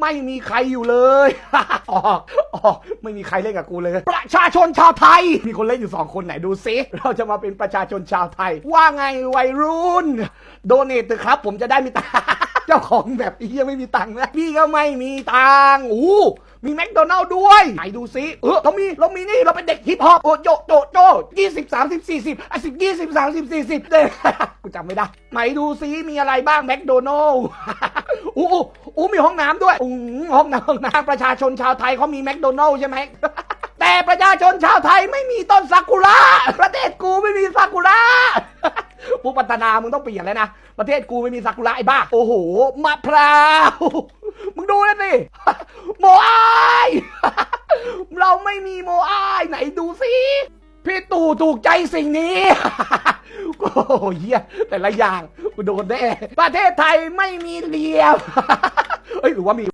ไม่มีใครอยู่เลยอ๋ออ๋อไม่มีใครเล่นกับกูเลย ประชาชนชาวไทย มีคนเล่นอยู่สองคนไหนดูซิ เราจะมาเป็นประชาชนชาวไทย ว่าไงวัยรุ่น โดเนทเถอะครับ ผมจะได้มีตังค์เจ้าของแบบนี้ยังไม่มีตังค์นะพี่ก็ไม่มีตังค์อู้มีแมคโดนัลด์ด้วยไหนดูซิ เออเรามี เรามีนี่ เราเป็นเด็กฮิปฮอป โอโจโจโจยี่สิบสามสิบสี่สิบอะสิบยี่สิบสามสิบสี่สิบเด้กูจำไม่ได้ ไหนดูซิ มีอะไรบ้างแมคโดนัลด์อู้ อู้อู้มีห้องน้ำด้วยอือห้องน้ำห้องน้ำประชาชนชาวไทยเขามีแมคโดนัลด์ใช่ไหม แต่ประชาชนชาวไทยไม่มีต้นซากุระประเทศกูไม่มีซากุระผู้พัฒนามึงต้องเปลี่ยนแล้วนะ ประเทศกูไม่มีซากุระไอ้บ้า โอ้โหมะพร้าวมึงดูนะสิโมอายเราไม่มีโมอายไหนดูสิพี่ตู่ถูกใจสิ่งนี้โอ้โหเหี้ยแต่ละอย่างกูโดนแน่ประเทศไทยไม่มีเหลี่ยม เอ้ยหรือว่ามี